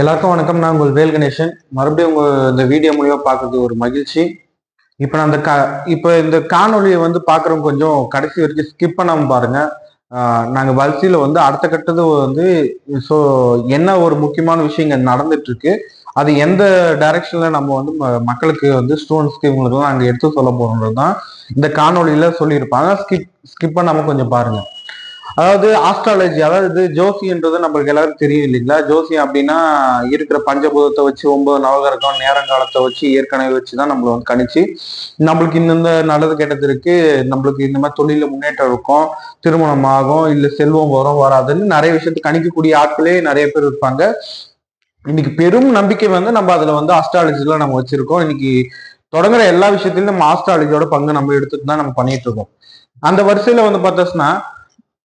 எல்லாருக்கும் வணக்கம். நான் உங்கள் வேல் கணேசன். மறுபடியும் உங்க இந்த வீடியோ மூலியமா பார்க்கறது ஒரு மகிழ்ச்சி. இப்போ நான் அந்த கா இப்போ இந்த காணொலியை வந்து பார்க்குறவங்க கொஞ்சம் கடைசி வரைக்கும் ஸ்கிப் பண்ணாம பாருங்க. நாங்கள் நாங்க வரிசையில வந்து அடுத்த கட்டது வந்து ஸோ என்ன ஒரு முக்கியமான விஷயம் நடந்துட்டு இருக்கு அது எந்த டைரக்ஷன்ல நம்ம வந்து ம- மக்களுக்கு வந்து ஸ்டூடெண்ட்ஸ்க்கு இவங்களுக்குலாம் நாங்கள் எடுத்து சொல்ல போறோம்ன்றது தான் இந்த காணொலியில சொல்லியிருப்பாங்க. ஸ்கிப் ஸ்கிப் பண்ணாம கொஞ்சம் பாருங்க. அதாவது ஆஸ்ட்ராலஜி அதாவது ஜோசின்றது நம்மளுக்கு எல்லாருக்கும் தெரியும் இல்லைங்களா? ஜோசியம் அப்படின்னா இருக்கிற பஞ்சபூதத்தை வச்சு ஒன்பது நவகரகம் நேரங்காலத்தை வச்சு ஏற்கனவே வச்சு தான் நம்மள வந்து கணிச்சு நம்மளுக்கு இந்த நல்லது கெட்டது இருக்கு நம்மளுக்கு இந்த மாதிரி தொழில முன்னேற்றம் இருக்கும் திருமணம் ஆகும் இல்ல செல்வம் வரும் வராதுன்னு நிறைய விஷயத்தை கணிக்கக்கூடிய ஆட்களே நிறைய பேர் இருப்பாங்க. இன்னைக்கு பெரும் நம்பிக்கை வந்து நம்ம அதுல வந்து ஆஸ்ட்ராலஜில நம்ம வச்சிருக்கோம். இன்னைக்கு தொடங்குற எல்லா விஷயத்திலும் நம்ம ஆஸ்ட்ராலஜியோட பங்கு நம்ம எடுத்துட்டு தான் நம்ம பண்ணிட்டு இருக்கோம். அந்த வரிசையில வந்து பார்த்தோம்னா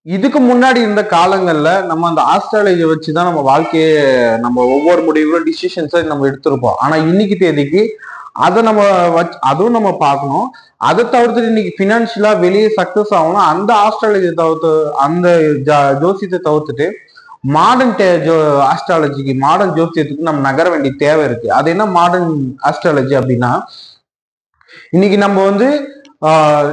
இதுக்கு முன்னாடி இருந்த காலங்கள்ல நம்ம அந்த ஆஸ்ட்ராலஜி வச்சுதான் நம்ம வாழ்க்கையை நம்ம ஒவ்வொரு முடிவுகளும் டிசிஷன்ஸை நம்ம எடுத்திருப்போம். ஆனா இன்னைக்கு தேதிக்கு அதை நம்ம வச்சு அதுவும் நம்ம பார்க்கணும். அதை தவிர்த்துட்டு இன்னைக்கு ஃபினான்ஷியலா வெளியே சக்சஸ் ஆகணும் அந்த ஆஸ்ட்ராலஜியை தவிர்த்து அந்த ஜா- ஜோசியத்தை தவிர்த்துட்டு மாடர்ன் டே ஜோ ஆஸ்ட்ராலஜிக்கு மாடர்ன் ஜோசியத்துக்கு நம்ம நகர வேண்டிய தேவை இருக்கு. அது என்ன மாடர்ன் ஆஸ்ட்ராலஜி அப்படின்னா இன்னைக்கு நம்ம வந்து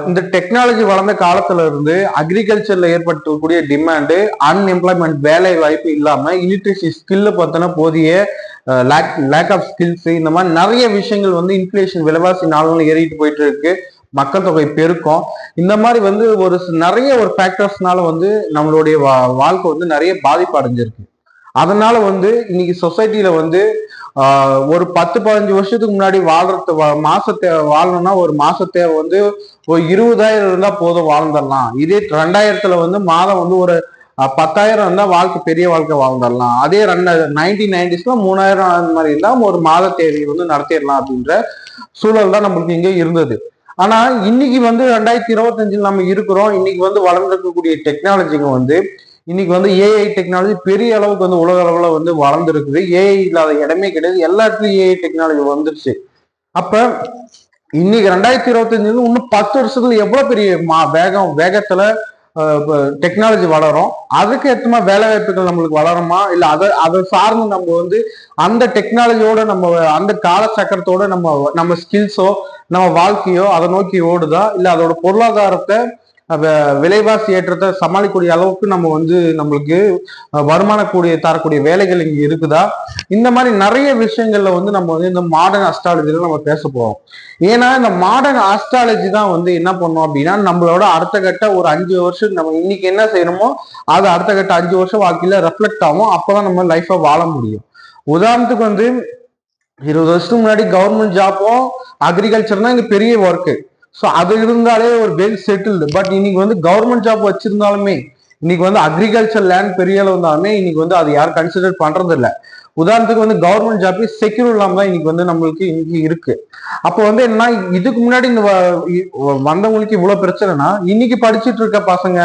இந்த டெக்னாலஜி வளர்ந்த காலத்துல இருந்து அக்ரிகல்ச்சர்ல ஏற்படுத்தக்கூடிய டிமாண்டு அன்எம்ப்ளாய்மெண்ட் வேலை வாய்ப்பு இல்லாம இலிட்ரஸி ஸ்கில்ல பார்த்தோன்னா போதிய லேக் லேக் ஆஃப் ஸ்கில்ஸ் இந்த மாதிரி நிறைய விஷயங்கள் வந்து இன்ஃபிளேஷன் விலைவாசி நாளும் ஏறிட்டு போயிட்டு இருக்கு. மக்கள் தொகை பெருக்கம். இந்த மாதிரி வந்து ஒரு நிறைய ஒரு ஃபேக்டர்ஸ்னால வந்து நம்மளுடைய வா- வாழ்க்கை வந்து நிறைய பாதிப்பு அடைஞ்சிருக்கு. அதனால வந்து இன்னைக்கு சொசைட்டில வந்து ஒரு பத்து பதினஞ்சு வருஷத்துக்கு முன்னாடி வாழ்றது வா- மாசத்தை வாழணும்னா ஒரு மாசத்தை வந்து ஒரு இருபதாயிரம் இருந்தா போதும் வாழ்ந்துடலாம். இதே ரெண்டாயிரத்துல வந்து மாதம் வந்து ஒரு பத்தாயிரம் இருந்தா வாழ்க்கை பெரிய வாழ்க்கை வாழ்ந்துடலாம். அதே ரெண்டு நைன்டீன் நைன்டிஸ்ல மூணாயிரம் அந்த மாதிரி இருந்தால் ஒரு மாத தேவையை வந்து நடத்திடலாம் அப்படின்ற சூழல் தான் நம்மளுக்கு இங்கே இருந்தது. ஆனா இன்னைக்கு வந்து ரெண்டாயிரத்தி இருபத்தஞ்சில் நம்ம இருக்கிறோம். இன்னைக்கு வந்து வளர்ந்துருக்கக்கூடிய டெக்னாலஜிங்க வந்து இன்னைக்கு வந்து ஏஐ டெக்னாலஜி பெரிய அளவுக்கு வந்து உலக அளவுல வந்து வளர்ந்துருக்குது. ஏஐ இல்லாத இடமே கிடையாது. எல்லா இடத்துலயும் ஏஐ டெக்னாலஜி வந்துருச்சு. அப்ப இன்னைக்கு ரெண்டாயிரத்தி இருபத்தஞ்சுல இன்னும் பத்து வருஷத்துல எவ்வளவு பெரிய மா வேகம் வேகத்துல டெக்னாலஜி வளரும்? அதுக்கு ஏற்றமா மாதிரி வேலை வாய்ப்புகள் நம்மளுக்கு வளருமா? இல்ல அதை அதை சார்ந்து நம்ம வந்து அந்த டெக்னாலஜியோட நம்ம அந்த கால சக்கரத்தோட நம்ம நம்ம ஸ்கில்ஸோ நம்ம வாழ்க்கையோ அதை நோக்கி ஓடுதா? இல்ல அதோட பொருளாதாரத்தை விலைவாசி ஏற்றத்தை சமாளிக்கக்கூடிய அளவுக்கு நம்ம வந்து நம்மளுக்கு அஹ், வருமான கூடிய தரக்கூடிய வேலைகள் இங்கே இருக்குதா? இந்த மாதிரி நிறைய விஷயங்கள்ல வந்து நம்ம வந்து இந்த மாடர்ன் அஸ்ட்ராலஜில நம்ம பேச போறோம். ஏன்னா இந்த மாடர்ன் அஸ்ட்ராலஜி தான் வந்து என்ன பண்ணோம் அப்படின்னா நம்மளோட அடுத்த கட்ட ஒரு அஞ்சு வருஷம் நம்ம இன்னைக்கு என்ன செய்யணுமோ அது அடுத்த கட்ட அஞ்சு வருஷம் வாழ்க்கையில ரெஃப்ளெக்ட் ஆகும். அப்பதான் நம்ம லைஃபை வாழ முடியும். உதாரணத்துக்கு வந்து இருபது வருஷத்துக்கு முன்னாடி கவர்மெண்ட் ஜாப்பும் அக்ரிகல்ச்சர் தான் இங்க பெரிய ஒர்க்கு ஸோ அது இருந்தாலே ஒரு வெல் செட்டில்டு பட் இன்னைக்கு வந்து கவர்மெண்ட் ஜாப் வச்சிருந்தாலுமே இன்னைக்கு வந்து அக்ரிகல்ச்சர் லேண்ட் பெரிய அளவு இருந்தாலுமே இன்னைக்கு வந்து அது யாரும் கன்சிடர் பண்றது இல்லை உதாரணத்துக்கு வந்து கவர்மெண்ட் ஜாப் செக்யூர் இல்லாம தான் இன்னைக்கு வந்து நம்மளுக்கு இன்னைக்கு இருக்கு. அப்போ வந்து என்னன்னா இதுக்கு முன்னாடி இந்த வ- வந்தவங்களுக்கு இவ்வளவு பிரச்சனைனா இன்னைக்கு படிச்சுட்டு இருக்க பசங்க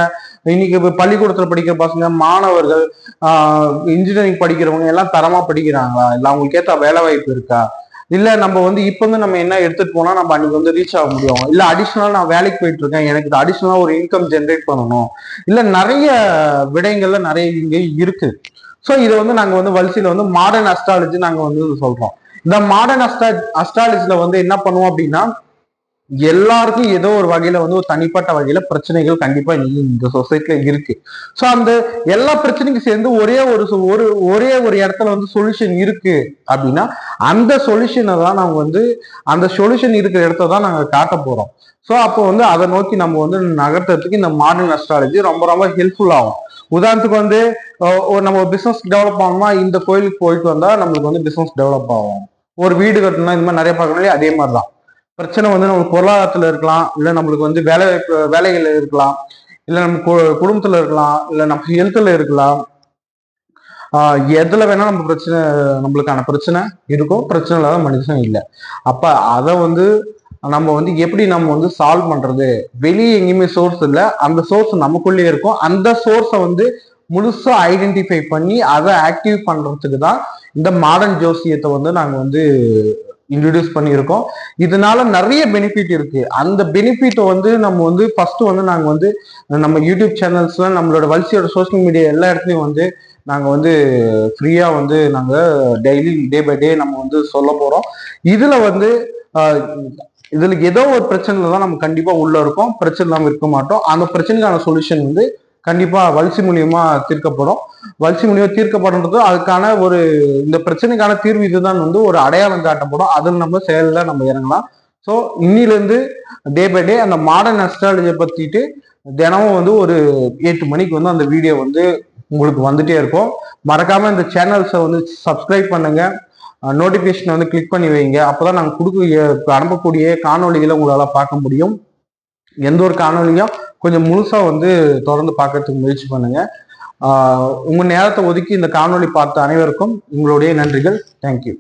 இன்னைக்கு பள்ளிக்கூடத்துல படிக்கிற பசங்க மாணவர்கள் இன்ஜினியரிங் படிக்கிறவங்க எல்லாம் தரமா படிக்கிறாங்களா? இல்ல அவங்களுக்கு ஏத்த வேலை வாய்ப்பு இருக்கா? இல்ல நம்ம வந்து இப்ப வந்து நம்ம என்ன எடுத்துட்டு போனா நம்ம அன்னைக்கு வந்து ரீச் ஆக முடியும். இல்ல அடிஷனலா நான் வேலைக்கு போயிட்டு இருக்கேன். எனக்கு அடிஷனலா ஒரு இன்கம் ஜென்ரேட் பண்ணணும். இல்ல நிறைய விடயங்கள்ல நிறைய இங்க இருக்கு. ஸோ இதை வந்து நாங்க வந்து வரிசையில வந்து மாடர்ன் அஸ்ட்ராலஜி நாங்க வந்து சொல்றோம். இந்த மாடர்ன் அஸ்ட்ரா அஸ்ட்ராலஜில வந்து என்ன பண்ணுவோம் அப்படின்னா எல்லாருக்கும் ஏதோ ஒரு வகையில வந்து ஒரு தனிப்பட்ட வகையில பிரச்சனைகள் கண்டிப்பா இந்த சொசைட்டில இருக்கு. ஸோ அந்த எல்லா பிரச்சனைக்கும் சேர்ந்து ஒரே ஒரு ஒரு ஒரே ஒரு இடத்துல வந்து சொல்யூஷன் இருக்கு அப்படின்னா அந்த சொல்யூஷனை தான் நாங்க வந்து அந்த சொல்யூஷன் இருக்கிற இடத்த தான் நாங்க காட்ட போறோம். ஸோ அப்போ வந்து அதை நோக்கி நம்ம வந்து நகர்த்துறதுக்கு இந்த மாடர்ன் அஸ்ட்ராலஜி ரொம்ப ரொம்ப ஹெல்ப்ஃபுல் ஆகும். உதாரணத்துக்கு வந்து ஒரு நம்ம பிசினஸ் டெவலப் ஆகணும்னா இந்த கோயிலுக்கு போயிட்டு வந்தா நம்மளுக்கு வந்து பிசினஸ் டெவலப் ஆகும். ஒரு வீடு கட்டணும் இந்த மாதிரி நிறைய பார்க்கணும் அதே மாதிரி தான் பிரச்சனை வந்து நம்ம பொருளாதாரத்துல இருக்கலாம் இல்ல நம்மளுக்கு வந்து வேலை வாய்ப்பு வேலைகள் இருக்கலாம் இல்ல நம்ம கு- குடும்பத்துல இருக்கலாம் இல்ல நம்ம ஹெல்த்ல இருக்கலாம். எதில் எதுல வேணா நம்ம பிரச்சனை நம்மளுக்கான பிரச்சனை இருக்கும் பிரச்சனை இல்லாத மனுஷன் இல்லை. அப்ப அதை வந்து நம்ம வந்து எப்படி நம்ம வந்து சால்வ் பண்றது? வெளியே எங்கேயுமே சோர்ஸ் இல்லை. அந்த சோர்ஸ் நமக்குள்ளே இருக்கும். அந்த சோர்ஸை வந்து முழுசா ஐடென்டிஃபை பண்ணி அதை ஆக்டிவ் பண்றதுக்கு தான் இந்த மாடர்ன் ஜோசியத்தை வந்து நாங்க வந்து இன்ட்ரடியூஸ் பண்ணியிருக்கோம். இதனால நிறைய பெனிஃபிட் இருக்கு. அந்த பெனிஃபிட்டை வந்து நம்ம வந்து ஃபர்ஸ்ட் வந்து நாங்கள் வந்து நம்ம யூடியூப் சேனல்ஸ்ல நம்மளோட வல்சியோட சோஷியல் மீடியா எல்லா இடத்துலையும் வந்து நாங்கள் வந்து ஃப்ரீயாக வந்து நாங்கள் டெய்லி டே பை டே நம்ம வந்து சொல்ல போகிறோம் இதில் வந்து இதில் ஏதோ ஒரு பிரச்சனைல தான் நம்ம கண்டிப்பாக உள்ளே இருக்கோம். பிரச்சனை இல்லாமல் இருக்க மாட்டோம். அந்த பிரச்சனைக்கான சொல்யூஷன் வந்து கண்டிப்பாக வளர்ச்சி மூலியமாக தீர்க்கப்படும். வளர்ச்சி மூலியமாக தீர்க்கப்படுறது அதுக்கான ஒரு இந்த பிரச்சனைக்கான தீர்வு இதுதான் வந்து ஒரு அடையாளம் காட்டப்படும். அதில் நம்ம செயலில் நம்ம இறங்கலாம். ஸோ இன்னிலேருந்து டே பை டே அந்த மாடர்ன் அஸ்ட்ராலஜியை பற்றிட்டு தினமும் வந்து ஒரு எட்டு மணிக்கு வந்து அந்த வீடியோ வந்து உங்களுக்கு வந்துட்டே இருக்கும். மறக்காமல் இந்த சேனல்ஸை வந்து சப்ஸ்கிரைப் பண்ணுங்கள் நோட்டிஃபிகேஷனை வந்து கிளிக் பண்ணி வைங்க. அப்போ தான் நாங்கள் கொடுக்க அனுப்பக்கூடிய காணொளிகளை உங்களால் பார்க்க முடியும். எந்த ஒரு காணொலியும் கொஞ்சம் முழுசா வந்து தொடர்ந்து பார்க்கறதுக்கு முயற்சி பண்ணுங்க. உங்கள் உங்க நேரத்தை ஒதுக்கி இந்த காணொளி பார்த்த அனைவருக்கும் உங்களுடைய நன்றிகள். தேங்க்யூ